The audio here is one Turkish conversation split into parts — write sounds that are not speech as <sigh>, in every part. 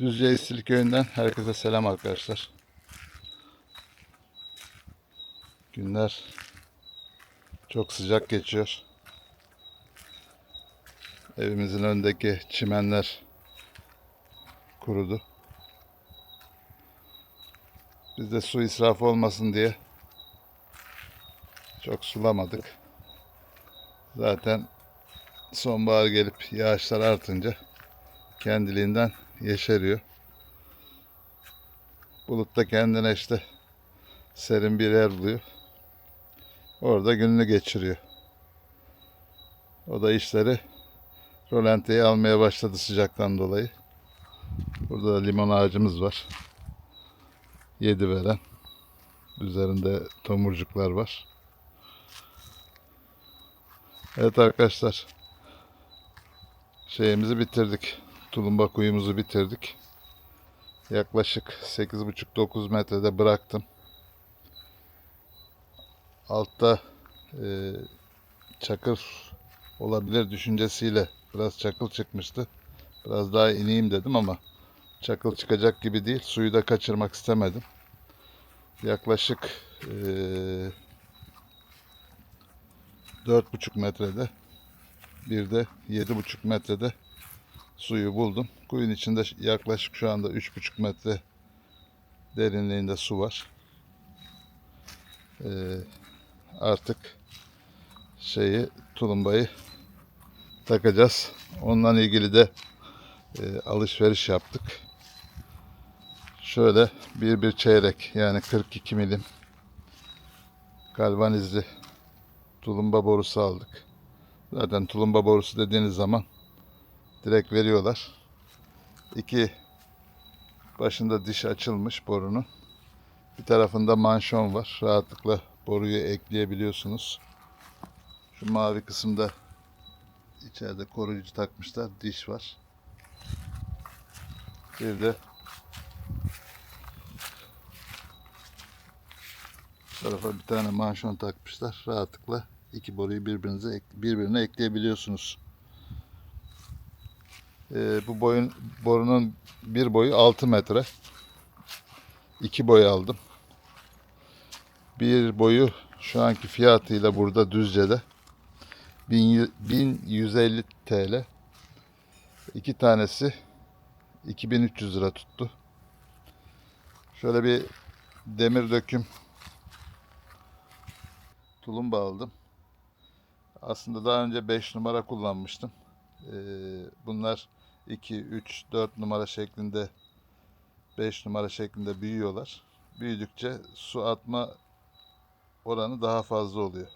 Düzce İstilik Köyü'nden herkese selam arkadaşlar. Günler çok sıcak geçiyor. Evimizin önündeki çimenler kurudu. Biz de su israfı olmasın diye çok sulamadık. Zaten sonbahar gelip yağışlar artınca kendiliğinden yeşeriyor. Bulut da kendine işte serin bir yer buluyor. Orada gününü geçiriyor. O da işleri rolantiye almaya başladı sıcaktan dolayı. Burada da limon ağacımız var. Yedi veren. Üzerinde tomurcuklar var. Evet arkadaşlar. Şeyimizi bitirdik. Tulumba kuyumuzu bitirdik. Yaklaşık 8,5-9 metrede bıraktım. Altta e, çakır olabilir düşüncesiyle biraz çakıl çıkmıştı. Biraz daha ineyim dedim ama çakıl çıkacak gibi değil. Suyu da kaçırmak istemedim. Yaklaşık e, 4,5 metrede bir de 7,5 metrede suyu buldum. Kuyun içinde yaklaşık şu anda 3,5 metre derinliğinde su var. Ee, artık şeyi tulumbayı takacağız. Ondan ilgili de e, alışveriş yaptık. Şöyle bir bir çeyrek yani 42 milim galvanizli tulumba borusu aldık. Zaten tulumba borusu dediğiniz zaman direkt veriyorlar. İki başında diş açılmış borunun. Bir tarafında manşon var. Rahatlıkla boruyu ekleyebiliyorsunuz. Şu mavi kısımda içeride koruyucu takmışlar. Diş var. Bir de tarafa bir tane manşon takmışlar. Rahatlıkla iki boruyu birbirinize birbirine ekleyebiliyorsunuz. Ee, bu boyun borunun bir boyu 6 metre. İki boy aldım. Bir boyu şu anki fiyatıyla burada Düzce'de 1000 1150 TL. İki tanesi 2300 lira tuttu. Şöyle bir demir döküm tulumba aldım. Aslında daha önce 5 numara kullanmıştım. Ee, bunlar 2, 3, 4 numara şeklinde 5 numara şeklinde büyüyorlar. Büyüdükçe su atma oranı daha fazla oluyor.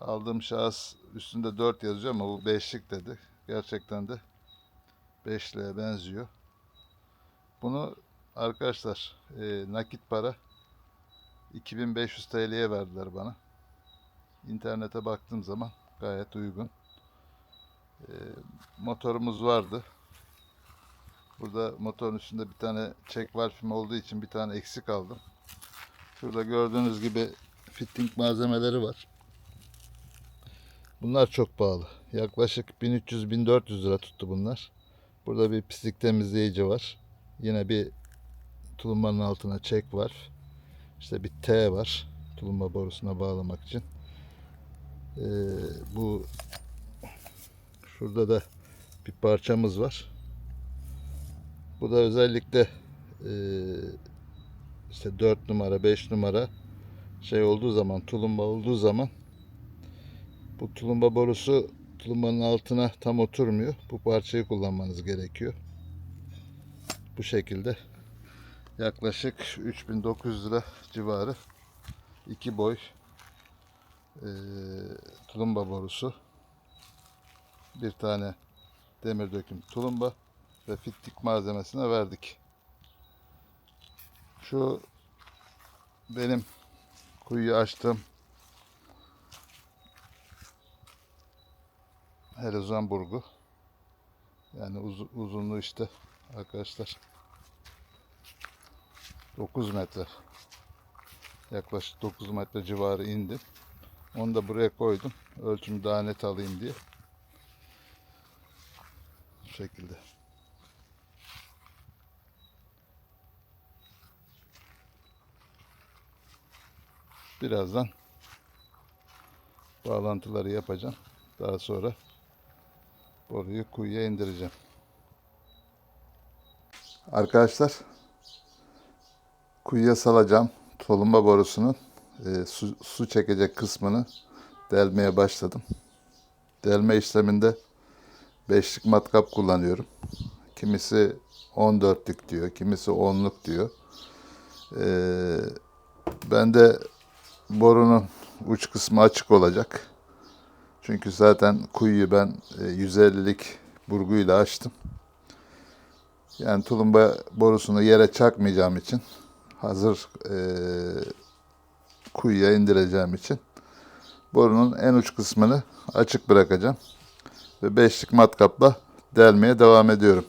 Aldığım şahıs üstünde 4 yazıyor ama bu 5'lik dedi. Gerçekten de 5'liğe benziyor. Bunu arkadaşlar e, nakit para 2500 TL'ye verdiler bana. İnternete baktığım zaman gayet uygun. Ee, motorumuz vardı. Burada motorun üstünde bir tane çek valfim olduğu için bir tane eksik aldım. Şurada gördüğünüz gibi fitting malzemeleri var. Bunlar çok pahalı. Yaklaşık 1300-1400 lira tuttu bunlar. Burada bir pislik temizleyici var. Yine bir tulumbanın altına çek valf. İşte bir T var. Tulumba borusuna bağlamak için. Ee, bu şurada da bir parçamız var. Bu da özellikle e, işte 4 numara 5 numara şey olduğu zaman tulumba olduğu zaman bu tulumba borusu tulumbanın altına tam oturmuyor. Bu parçayı kullanmanız gerekiyor. Bu şekilde yaklaşık 3900 lira civarı iki boy e, tulumba borusu bir tane demir döküm tulumba ve fittik malzemesine verdik. Şu benim kuyuyu açtığım helezon burgu. Yani uz- uzunluğu işte arkadaşlar 9 metre. Yaklaşık 9 metre civarı indim. Onu da buraya koydum. Ölçümü daha net alayım diye şekilde. Birazdan bağlantıları yapacağım. Daha sonra boruyu kuyuya indireceğim. Arkadaşlar kuyuya salacağım solunma borusunun e, su, su çekecek kısmını delmeye başladım. Delme işleminde beşlik matkap kullanıyorum. Kimisi 14'lük diyor, kimisi 10'luk diyor. Ee, ben de borunun uç kısmı açık olacak. Çünkü zaten kuyuyu ben e, 150'lik burguyla açtım. Yani tulumba borusunu yere çakmayacağım için hazır e, kuyuya indireceğim için borunun en uç kısmını açık bırakacağım ve beşlik matkapla delmeye devam ediyorum.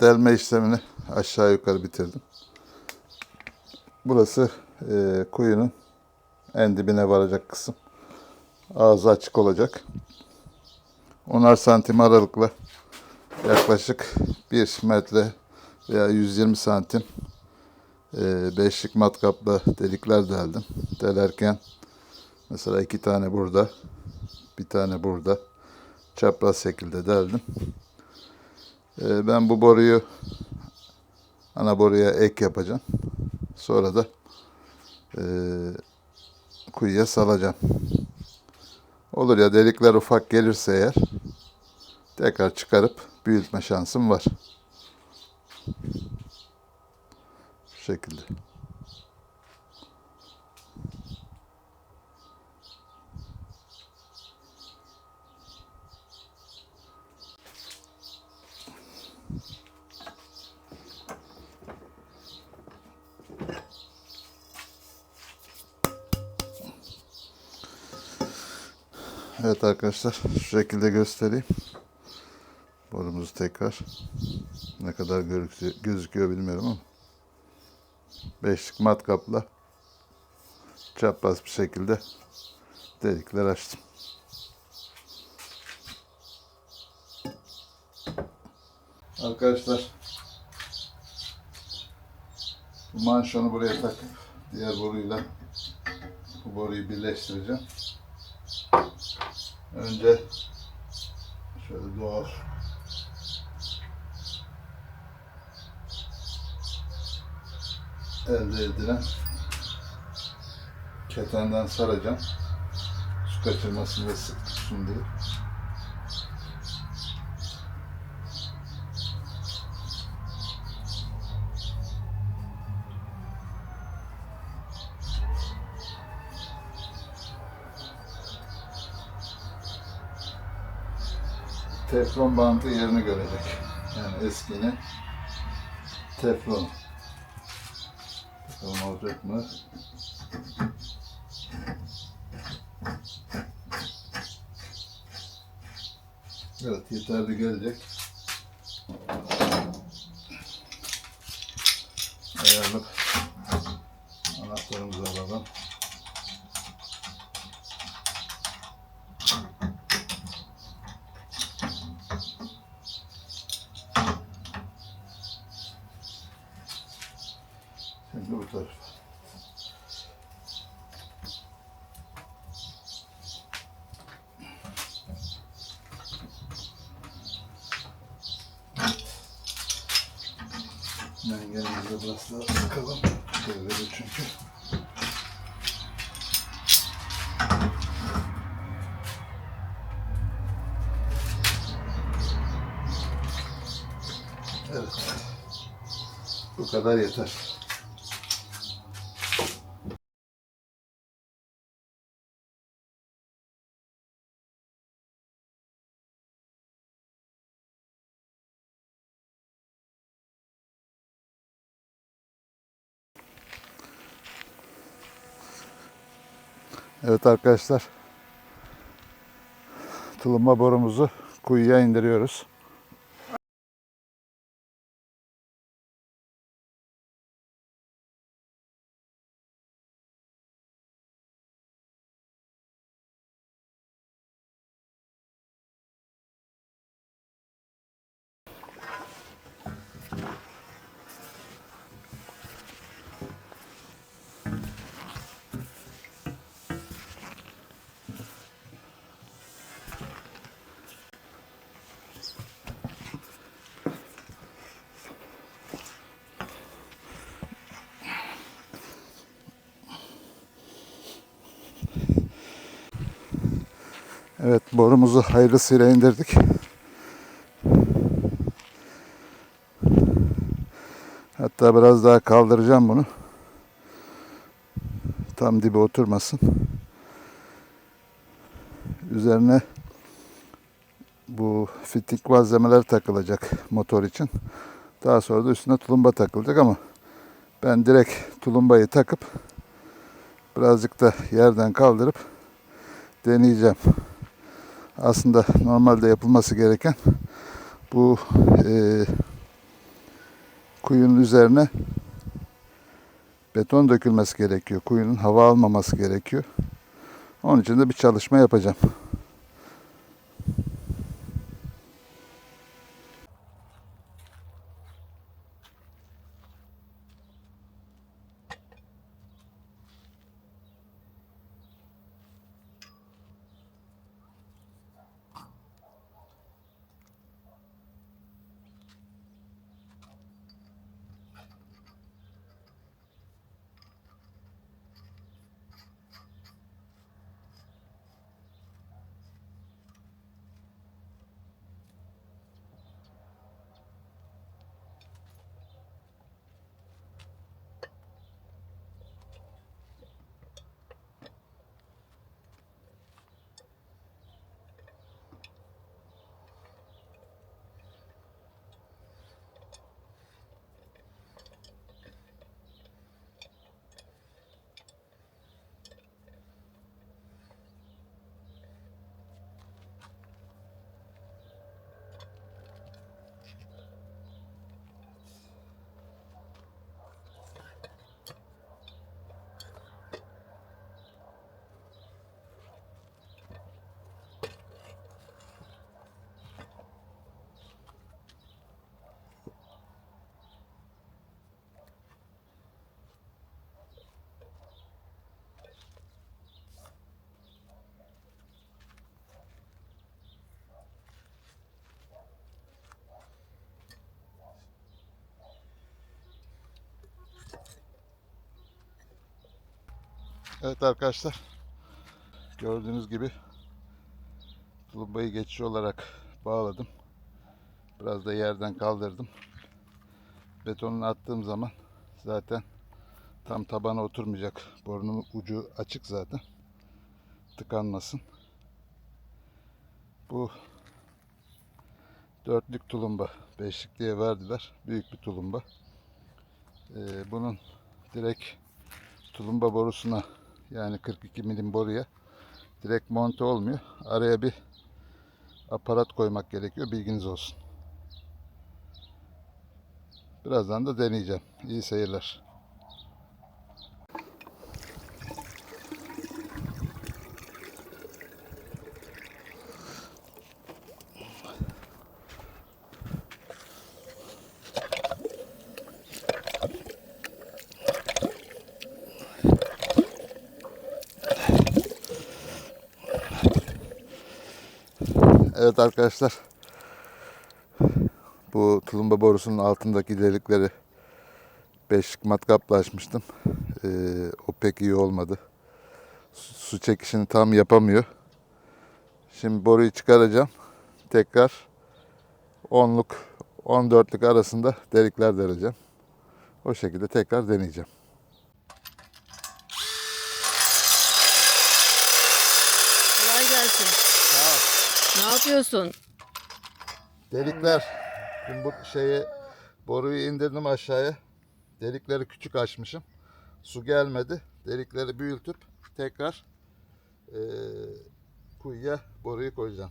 Delme işlemini aşağı yukarı bitirdim. Burası e, kuyunun en dibine varacak kısım. Ağzı açık olacak. 10'ar santim aralıkla yaklaşık 1 metre veya 120 santim e, beşlik matkapla delikler deldim. Delerken mesela iki tane burada, bir tane burada çapraz şekilde deldim. Ee, Ben bu boruyu ana boruya ek yapacağım. Sonra da e, kuyuya salacağım. Olur ya delikler ufak gelirse eğer tekrar çıkarıp büyütme şansım var. Şu şekilde. Evet arkadaşlar şu şekilde göstereyim. Borumuzu tekrar ne kadar gözüküyor, bilmiyorum ama beşlik matkapla çapraz bir şekilde delikler açtım. Arkadaşlar bu manşonu buraya takıp diğer boruyla bu boruyu birleştireceğim. Önce şöyle doğal elde edilen ketenden saracağım. Su kaçırmasını ve sık diye. Teflon bantı yerini görecek. Yani eskini teflon. Bakalım olacak mı? Evet yeterli gelecek. Ayarlık Şimdi bu tarafa. Mengenimizi biraz daha sıkalım. Çevrede çünkü. Evet. Bu kadar yeter. Evet arkadaşlar. Tulumba borumuzu kuyuya indiriyoruz. Evet borumuzu hayırlısıyla indirdik. Hatta biraz daha kaldıracağım bunu. Tam dibe oturmasın. Üzerine bu fitting malzemeler takılacak motor için. Daha sonra da üstüne tulumba takılacak ama ben direkt tulumbayı takıp birazcık da yerden kaldırıp deneyeceğim. Aslında normalde yapılması gereken bu e, kuyunun üzerine beton dökülmesi gerekiyor. Kuyunun hava almaması gerekiyor. Onun için de bir çalışma yapacağım. Evet arkadaşlar. Gördüğünüz gibi tulumbayı geçici olarak bağladım. Biraz da yerden kaldırdım. Betonunu attığım zaman zaten tam tabana oturmayacak. Borunun ucu açık zaten. Tıkanmasın. Bu dörtlük tulumba. Beşlik diye verdiler. Büyük bir tulumba. Ee, bunun direkt tulumba borusuna yani 42 milim boruya direkt monte olmuyor. Araya bir aparat koymak gerekiyor. Bilginiz olsun. Birazdan da deneyeceğim. İyi seyirler. Evet arkadaşlar. Bu tulumba borusunun altındaki delikleri beşlik matkapla açmıştım. Ee, o pek iyi olmadı. Su çekişini tam yapamıyor. Şimdi boruyu çıkaracağım. Tekrar 10'luk 14'lük arasında delikler deleceğim. O şekilde tekrar deneyeceğim. Kolay gelsin. Ne yapıyorsun? Delikler. Şimdi bu şeyi boruyu indirdim aşağıya. Delikleri küçük açmışım. Su gelmedi. Delikleri büyütüp tekrar e, kuyuya boruyu koyacağım.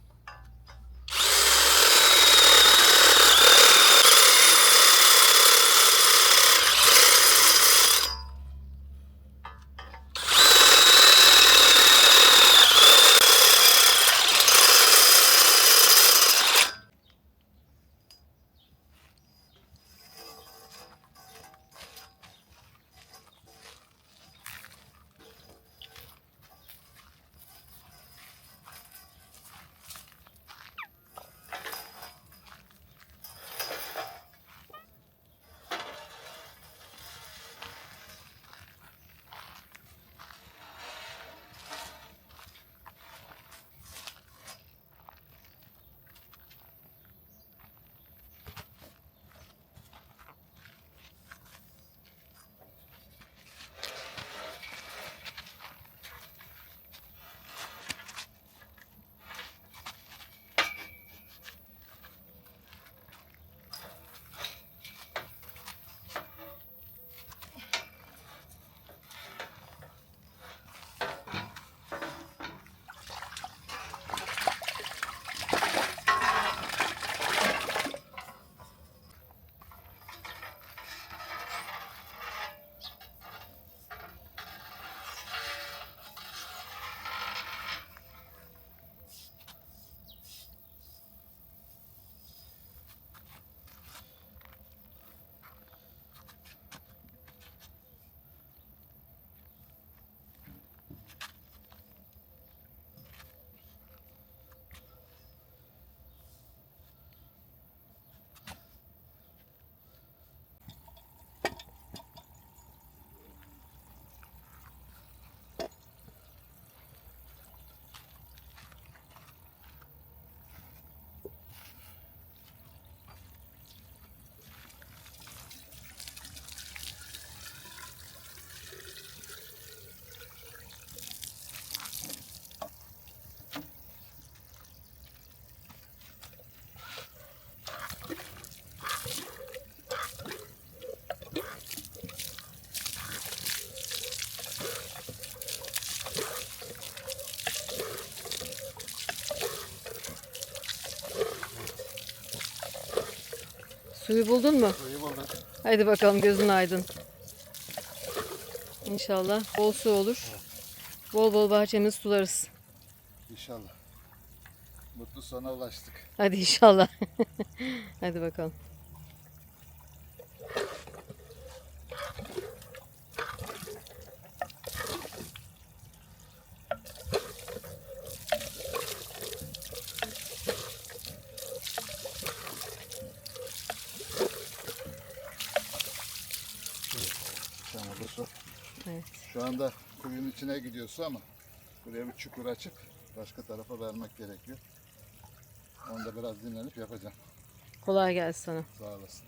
Suyu buldun mu? Suyu bulduk. Hadi bakalım gözün aydın. İnşallah bol su olur. Bol bol bahçemizi sularız. İnşallah. Mutlu sona ulaştık. Hadi inşallah. <laughs> Hadi bakalım. Tamam bu su. Evet. Şu anda kuyunun içine gidiyorsa ama buraya bir çukur açıp başka tarafa vermek gerekiyor. Onu da biraz dinlenip yapacağım. Kolay gelsin sana. Sağ olasın.